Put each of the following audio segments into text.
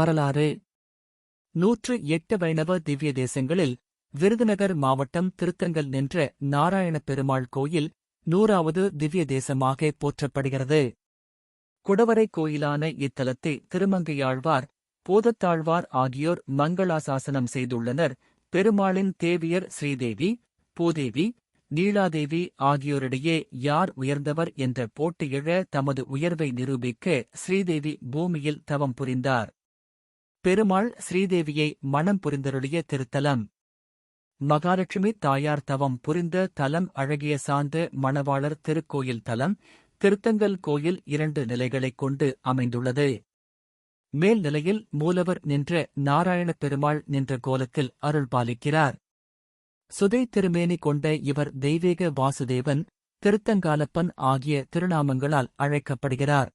வரலாறு. நூற்று எட்டு வைணவ திவ்ய தேசங்களில் விருதுநகர் மாவட்டம் திருத்தங்கல் நின்ற நாராயண பெருமாள் கோயில் நூறாவது திவ்ய தேசமாக போற்றப்படுகிறது. குடவரை கோயிலான இத்தலத்தை திருமங்கையாழ்வார் போதத்தாழ்வார் ஆகியோர் மங்களாசாசனம் செய்துள்ளனர். பெருமாளின் தேவியர் ஸ்ரீதேவி பூதேவி நீலாதேவி ஆகியோரிடையே யார் உயர்ந்தவர் என்ற போட்டியிழ தமது உயர்வை நிரூபிக்க ஸ்ரீதேவி பூமியில் தவம் புரிந்தார். பெருமாள் ஸ்ரீதேவியை மணம் புரிந்தருளிய திருத்தலம். மகாலட்சுமி தாயார் தவம் புரிந்த தலம் அழகிய சார்ந்த மணவாளர் திருக்கோயில் தலம் திருத்தங்கல் கோயில் இரண்டு நிலைகளைக் கொண்டு அமைந்துள்ளது. மேல் நிலையில் மூலவர் நின்ற நாராயணப் பெருமாள் நின்ற கோலத்தில் அருள் பாலிக்கிறார். சுதை திருமேனி கொண்ட இவர் தெய்வீக வாசுதேவன் திருத்தங்காலப்பன் ஆகிய திருநாமங்களால் அழைக்கப்படுகிறார்.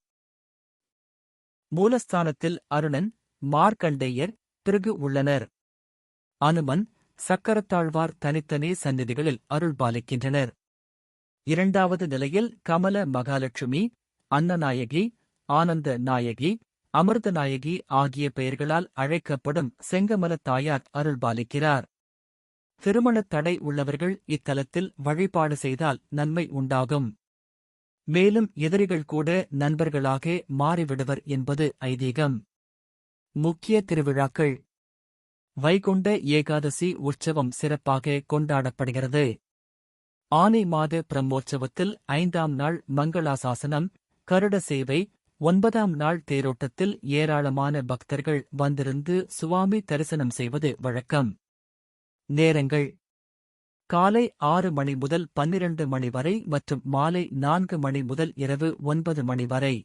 மூலஸ்தானத்தில் அருணன் மார்க்கண்டேயர் பிறகு உள்ளனர். அனுமன் சக்கரத்தாழ்வார் தனித்தனி சந்நிதிகளில் அருள்பாலிக்கின்றனர். இரண்டாவது நிலையில் கமல மகாலட்சுமி அன்னநாயகி ஆனந்த நாயகி அமிர்த நாயகி ஆகிய பெயர்களால் அழைக்கப்படும் செங்கமல தாயார் அருள்பாலிக்கிறார். திருமணத் தடை உள்ளவர்கள் இத்தலத்தில் வழிபாடு செய்தால் நன்மை உண்டாகும். மேலும் எதிரிகள் கூட நண்பர்களாக மாறிவிடுவர் என்பது ஐதீகம். முக்கிய திருவிழாக்கள். வைகுண்ட ஏகாதசி உற்சவம் சிறப்பாக கொண்டாடப்படுகிறது. ஆனி மாத பிரம்மோற்சவத்தில் ஐந்தாம் நாள் மங்களாசாசனம் கருட சேவை ஒன்பதாம் நாள் தேரோட்டத்தில் ஏராளமான பக்தர்கள் வந்திருந்து சுவாமி தரிசனம் செய்வது வழக்கம். நேரங்கள். காலை ஆறு மணி முதல் பன்னிரண்டு மணி வரை மற்றும் மாலை நான்கு மணி முதல் இரவு ஒன்பது மணி வரை.